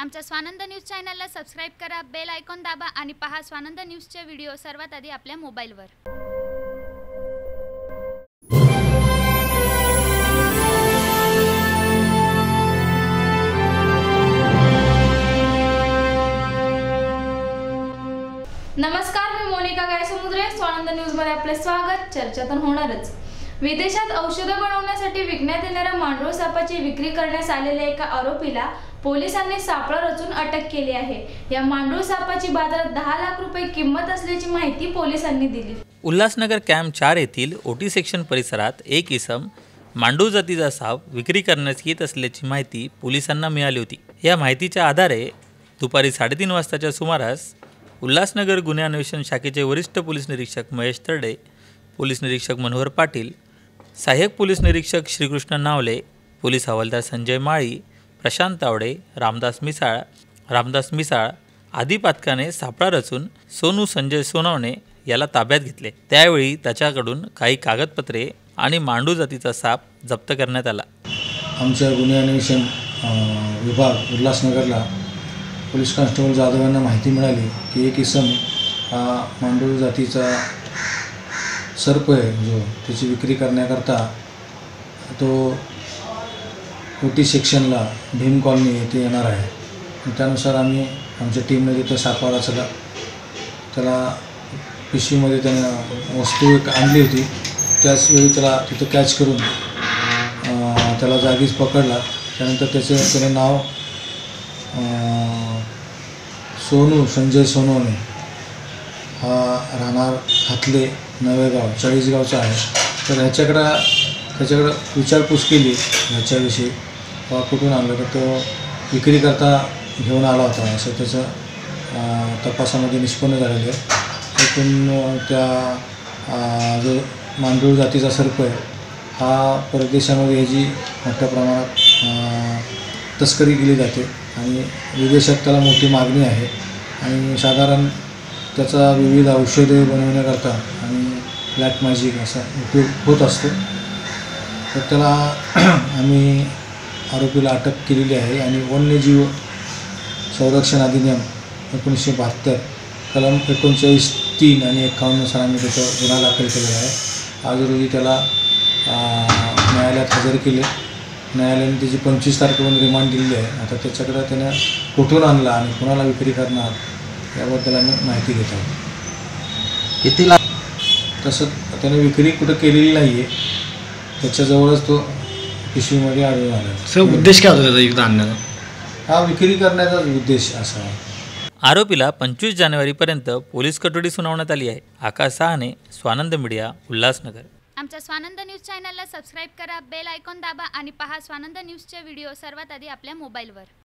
आमच्या स्वानंद न्यूज चॅनलला सबस्क्राईब करा बेल आयकॉन दाबा आणि पहा स्वानंद न्यूजचे व्हिडिओ सर्वात आधी आपल्या मोबाईलवर. नमस्कार मी मोनिका गायसमुद्रे. स्वानंद न्यूजमध्ये आपले स्वागत. चर्चा तर होणारच. विदेशात औषधं बनवण्यासाठी विकण्यात येणाऱ्या मांडूळ सापाची विक्री करण्यास आलेल्या एका आरोपीला पोलिसांनी सापळा रचून अटक केली आहे. या मांडूळ सापाची बाजारात दहा लाख रुपये किंमत असल्याची माहिती पोलिसांनी दिली. उल्हासनगर कॅम्प चार येथील ओटी सेक्शन परिसरात एक इसम मांडूळ जातीचा साप विक्री करण्यास येत असल्याची माहिती पोलिसांना मिळाली होती. या माहितीच्या आधारे दुपारी साडेतीन वाजताच्या सुमारास उल्हासनगर गुन्हे अन्वेषण शाखेचे वरिष्ठ पोलीस निरीक्षक महेश तरडे पोलीस निरीक्षक मनोहर पाटील सहाय्यक पोलीस निरीक्षक श्रीकृष्ण नावले पोलीस हवालदार संजय माळी प्रशांत तावडे रामदास मिसाळ रामदास मिसाळ आदी पातकाने सापळा रचून सोनू संजय सोनवणे याला ताब्यात घेतले. त्यावेळी त्याच्याकडून काही कागदपत्रे आणि मांडू जातीचा साप जप्त करण्यात आला. आमच्या गुन्हे अन्वेषण विभाग उल्हासनगरला पोलीस कॉन्स्टेबल जाधव यांना माहिती मिळाली की एक इसम हा मांडू जातीचा सर्प आहे जो त्याची विक्री करण्याकरता तो ओटी सेक्शनला भीम कॉलनी येथे येणार आहे. त्यानुसार आम्ही आमच्या टीमने तिथं सापळा सगळा त्याला पिशवीमध्ये त्यानं वस्तू एक आणली होती. त्याचवेळी त्याला तिथं कॅच करून त्याला जागीच पकडला. त्यानंतर त्याचे त्याने नाव सोनू संजय सोनवणे. राहणार हातले नवेगाव चाळीसगावचा आहे. तर ह्याच्याकडं त्याच्याकडं विचारपूस केली. ह्याच्याविषयी बा कुठून आणलं? तर तो विक्रीकरता घेऊन आला होता. असं त्याचं तपासामध्ये निष्पन्न झालेलं आहे. एकूण त्या जो मांडूळ जातीचा सर्प आहे हा परदेशामध्ये ह्याची मोठ्या प्रमाणात तस्करी केली जाते. आणि विदेशात त्याला मोठी मागणी आहे. आणि साधारण त्याचा विविध औषधे बनवण्याकरता आणि ब्लॅक मॅजिक असा उपयोग होत असतो. तर त्याला आम्ही आरोपीला अटक केलेली आहे आणि वन्यजीव संरक्षण अधिनियम एकोणीसशे बहात्तर कलम एकोणचाळीस तीन आणि एकावन्ननुसार आम्ही त्याचं गुन्हा दाखल केलेला आहे. आज रोजी त्याला न्यायालयात हजर केले. न्यायालयाने त्याची पंचवीस तारखेपर्यंत रिमांड दिलेली आहे. आता त्याच्याकडं त्यानं कुठून आणला आणि कोणाला विक्री करणार? याबद्दल आम्ही माहिती घेत आहोत. किती लाख तसं त्याने विक्री कुठं केलेली नाही आहे त्याच्याजवळच तो पिशवीमध्ये आढळून आला. सर उद्देश काय होता त्याचा इथं आणण्याचा? हा विक्री करण्याचाच उद्देश असा आहे. आरोपीला पंचवीस जानेवारीपर्यंत पोलीस कटोडी सुनावण्यात आली आहे. आकाश सहाने स्वानंद मीडिया उल्हासनगर. आमच्या स्वानंद न्यूज चॅनलला सबस्क्राईब करा बेल आयकॉन दाबा आणि पहा स्वानंद न्यूजचे व्हिडिओ सर्वात आधी आपल्या मोबाईलवर.